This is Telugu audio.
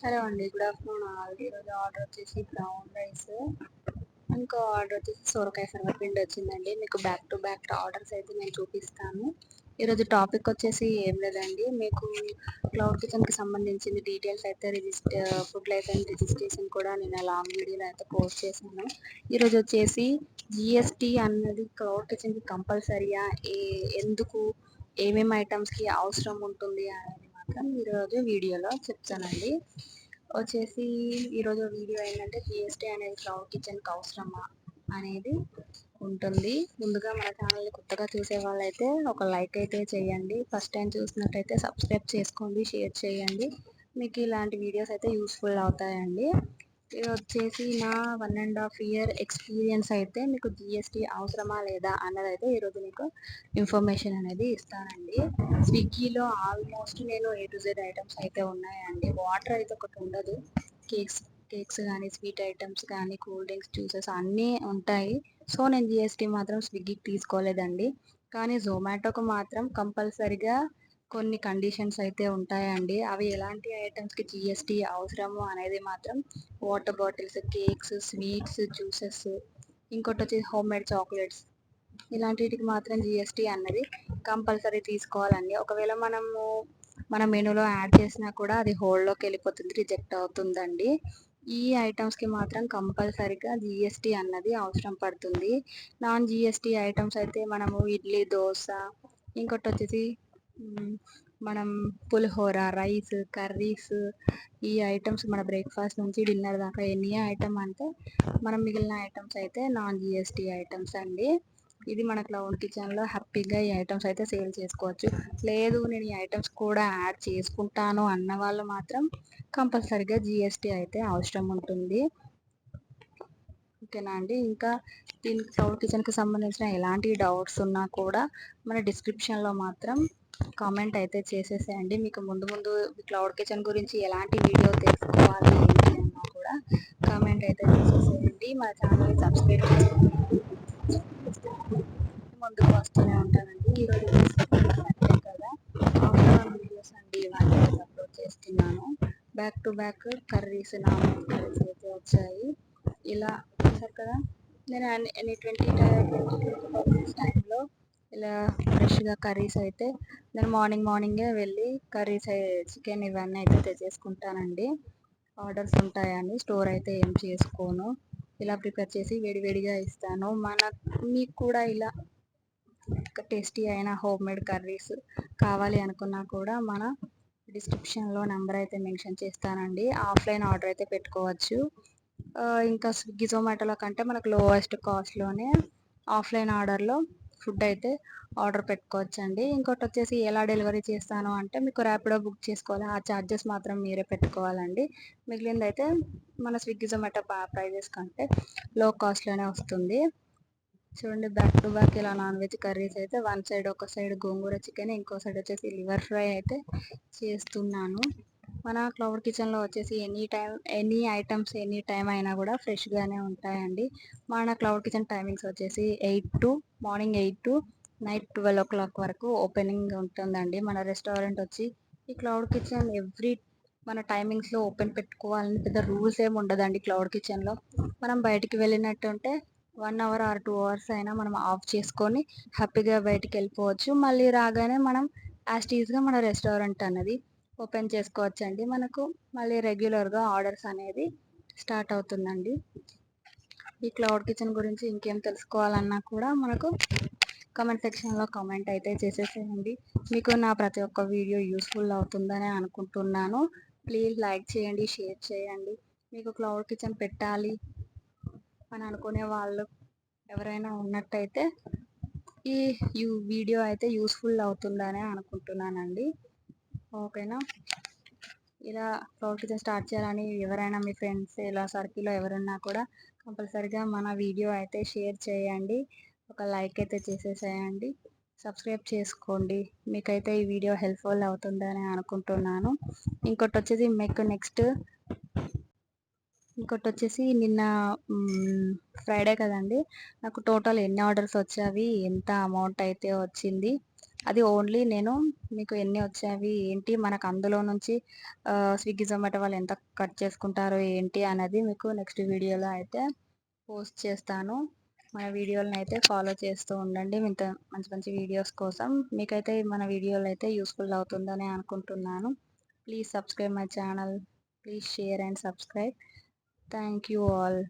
హలో అండి గుడ్ ఆఫ్టర్నూన్. ఈరోజు ఆర్డర్ వచ్చేసి బ్రౌన్ రైస్ ఇంకో ఆర్డర్ వచ్చేసి సోరకాయ సర్వపిండి వచ్చిందండి. మీకు బ్యాక్ టు బ్యాక్ ఆర్డర్స్ అయితే నేను చూపిస్తాను. ఈరోజు టాపిక్ వచ్చేసి ఏం లేదండి. మీకు క్లౌడ్ కిచెన్కి సంబంధించిన డీటెయిల్స్ అయితే register food life and registration కూడా నేను లాంగ్ వీడియోలో అయితే పోస్ట్ చేశాను. ఈరోజు వచ్చేసి జిఎస్టీ అన్నది క్లౌడ్ కిచెన్కి కంపల్సరీయా ఏ ఎందుకు? ఏమేమి ఐటమ్స్కి అవసరం ఉంటుంది? అనేది మాత్రం ఈరోజు వీడియోలో చెప్తానండి. వచ్చేసి ఈరోజు వీడియో ఏంటంటే జిఎస్టీ అనేది క్లౌడ్ కిచెన్కి అవసరమా అనేది ఉంటుంది. ముందుగా మన ఛానల్ని కొత్తగా చూసే వాళ్ళైతే ఒక లైక్ అయితే చేయండి. ఫస్ట్ టైం చూసినట్టయితే సబ్స్క్రైబ్ చేసుకోండి షేర్ చేయండి. మీకు ఇలాంటి వీడియోస్ అయితే యూస్ఫుల్ అవుతాయండి. ఇది వచ్చేసి నా one and half year experience అయితే మీకు జిఎస్టీ అవసరమా లేదా అన్నది అయితే ఈరోజు మీకు ఇన్ఫర్మేషన్ అనేది ఇస్తానండి. స్విగ్గీలో ఆల్మోస్ట్ నేను ఏ టు జెడ్ ఐటమ్స్ అయితే ఉన్నాయండి. వాటర్ అయితే ఒకటి ఉండదు. కేక్స్ కేక్స్ కానీ స్వీట్ ఐటమ్స్ కానీ కూల్ డ్రింక్స్ జ్యూసెస్ అన్నీ ఉంటాయి. సో నేను జిఎస్టీ మాత్రం స్విగ్గీకి తీసుకోలేదండి. కానీ జొమాటోకు మాత్రం కంపల్సరిగా కొన్ని కండిషన్స్ అయితే ఉంటాయండి. అవి ఎలాంటి ఐటమ్స్కి జిఎస్టీ అవసరము అనేది మాత్రం water bottles cakes sweets juices ఇంకోటి వచ్చేసి హోమ్ మేడ్ చాక్లెట్స్ ఇలాంటికి మాత్రం జిఎస్టీ అన్నది కంపల్సరీ తీసుకోవాలండి. ఒకవేళ మనము మన మెనూలో యాడ్ చేసినా కూడా అది హోల్డ్లోకి వెళ్ళిపోతుంది రిజెక్ట్ అవుతుందండి. ఈ ఐటమ్స్కి మాత్రం కంపల్సరీగా జిఎస్టీ అన్నది అవసరం పడుతుంది. నాన్ జిఎస్టీ ఐటమ్స్ అయితే మనము ఇడ్లీ దోశ ఇంకోటి వచ్చేసి మనం పులిహోర రైస్ కర్రీస్ ఈ ఐటమ్స్ మన బ్రేక్ఫాస్ట్ నుంచి డిన్నర్ దాకా ఎన్ని ఐటమ్ అంటే మనం మిగిలిన ఐటమ్స్ అయితే నాన్ జిఎస్టీ ఐటమ్స్ అండి. ఇది మన క్లౌడ్ కిచెన్లో హ్యాపీగా ఈ ఐటమ్స్ అయితే సేల్ చేసుకోవచ్చు. లేదు నేను ఈ ఐటమ్స్ కూడా యాడ్ చేసుకుంటాను అన్న వాళ్ళు మాత్రం కంపల్సరీగా జిఎస్టీ అయితే అవసరం ఉంటుంది. ఓకేనా అండి? ఇంకా దీనికి క్లౌడ్ కిచెన్కి సంబంధించిన ఎలాంటి డౌట్స్ ఉన్నా కూడా మన డిస్క్రిప్షన్లో మాత్రం కామెంట్ అయితే చేసేసేయండి. మీకు ముందు ముందు క్లౌడ్ కిచెన్ గురించి ఎలాంటి వీడియో తెలుసుకోవాలి ఏంటి అన్నా కూడా కామెంట్ అయితే చేసేసేయండి. మా ఛానల్ని సబ్స్క్రైబ్ చేసుకోండి ముందుకు వస్తూనే ఉంటానండి. ఈరోజు కదా ఆఫ్టర్నూన్ వీడియోస్ అండి ఇవన్నీ అప్లోడ్ చేస్తున్నాను. Back to back curries non curries అయితే వచ్చాయి. ఇలా చూసారు కదా నేను ఎనీ ట్వంటీ ట్వంటీ టైంలో ఇలా ఫ్రెష్గా కర్రీస్ అయితే నేను మార్నింగ్ మార్నింగే వెళ్ళి కర్రీస్ చికెన్ ఇవన్నీ అయితే తెచ్చేసుకుంటానండి. ఆర్డర్స్ ఉంటాయని స్టోర్ అయితే ఏం చేసుకోను. ఇలా ప్రిపేర్ చేసి వేడివేడిగా ఇస్తాను. మన మీకు కూడా ఇలా టేస్టీ అయిన హోమ్ మేడ్ కర్రీస్ కావాలి అనుకున్నా కూడా మన డిస్క్రిప్షన్లో నెంబర్ అయితే మెన్షన్ చేస్తానండి. ఆఫ్లైన్ ఆర్డర్ అయితే పెట్టుకోవచ్చు. ఇంకా స్విగ్గీ జొమాటోలో కంటే మనకు లోయెస్ట్ కాస్ట్లోనే ఆఫ్లైన్ ఆర్డర్లో ఫుడ్ అయితే ఆర్డర్ పెట్టుకోవచ్చు అండి ఇంకోటి వచ్చేసి ఎలా డెలివరీ చేస్తాను అంటే మీకు ర్యాపిడో బుక్ చేసుకోవాలి. ఆ ఛార్జెస్ మాత్రం మీరే పెట్టుకోవాలండి. మిగిలింది అయితే మన స్విగ్గీ జొమాటో ప్రైజెస్ కంటే లో కాస్ట్లోనే వస్తుంది. చూడండి బ్యాక్ టు బ్యాక్ ఇలా నాన్ వెజ్ కర్రీస్ అయితే వన్ సైడ్ ఒక సైడ్ గోంగూర చికెన్ ఇంకో సైడ్ వచ్చేసి లివర్ ఫ్రై అయితే చేస్తున్నాను. మన క్లౌడ్ కిచెన్లో వచ్చేసి any time any items any time అయినా కూడా ఫ్రెష్గానే ఉంటాయండి. మన క్లౌడ్ కిచెన్ టైమింగ్స్ వచ్చేసి eight to morning eight to night twelve o'clock వరకు ఓపెనింగ్ ఉంటుందండి. మన రెస్టారెంట్ వచ్చి ఈ క్లౌడ్ కిచెన్ ఎవ్రీ మన టైమింగ్స్లో ఓపెన్ పెట్టుకోవాలని పెద్ద రూల్స్ ఏమి ఉండదండి క్లౌడ్ కిచెన్లో మనం బయటికి వెళ్ళినట్టు ఉంటే one hour or two hours అయినా మనం ఆఫ్ చేసుకొని హ్యాపీగా బయటికి వెళ్ళిపోవచ్చు. మళ్ళీ రాగానే మనం యాస్టీజ్గా మన రెస్టారెంట్ అన్నది ఓపెన్ చేసుకోవచ్చండి. మనకు మళ్ళీ రెగ్యులర్గా ఆర్డర్స్ అనేది స్టార్ట్ అవుతుందండి. ఈ క్లౌడ్ కిచెన్ గురించి ఇంకేం తెలుసుకోవాలన్నా కూడా మనకు కమెంట్ సెక్షన్లో కామెంట్ అయితే చేసేసేయండి. మీకు నా ప్రతి ఒక్క వీడియో యూస్ఫుల్ అవుతుందని అనుకుంటున్నాను. ప్లీజ్ లైక్ చేయండి షేర్ చేయండి. మీకు క్లౌడ్ కిచెన్ పెట్టాలి అని అనుకునే వాళ్ళు ఎవరైనా ఉన్నట్టయితే ఈ యూ వీడియో అయితే యూస్ఫుల్ అవుతుందని అనుకుంటున్నానండి. ఓకేనా? ఇలా క్లౌడ్ కిచెన్ స్టార్ట్ చేయాలని ఎవరైనా మీ ఫ్రెండ్స్ ఇలా సర్కిల్లో ఎవరున్నా కూడా కంపల్సరిగా మన వీడియో అయితే షేర్ చేయండి. ఒక లైక్ అయితే చేసేసేయండి. సబ్స్క్రైబ్ చేసుకోండి. మీకైతే ఈ వీడియో హెల్ప్ఫుల్ అవుతుందని అనుకుంటున్నాను. ఇంకోటి వచ్చేసి మీకు నెక్స్ట్ ఇంకోటి వచ్చేసి నిన్న ఫ్రైడే కదండి. నాకు టోటల్ ఎన్ని ఆర్డర్స్ వచ్చావి? ఎంత అమౌంట్ అయితే వచ్చింది? అది ఓన్లీ నేను మీకు ఎన్ని వచ్చావి ఏంటి మనకు అందులో నుంచి స్విగ్గీ జొమాటో వాళ్ళు ఎంత కట్ చేసుకుంటారో ఏంటి అనేది మీకు నెక్స్ట్ వీడియోలో అయితే పోస్ట్ చేస్తాను. మన వీడియోలను అయితే ఫాలో చేస్తూ ఉండండి. ఇంత మంచి మంచి వీడియోస్ కోసం మీకైతే మన వీడియోలు అయితే యూస్ఫుల్ అవుతుందని అనుకుంటున్నాను. Please subscribe my channel. Please share and subscribe. Thank you all.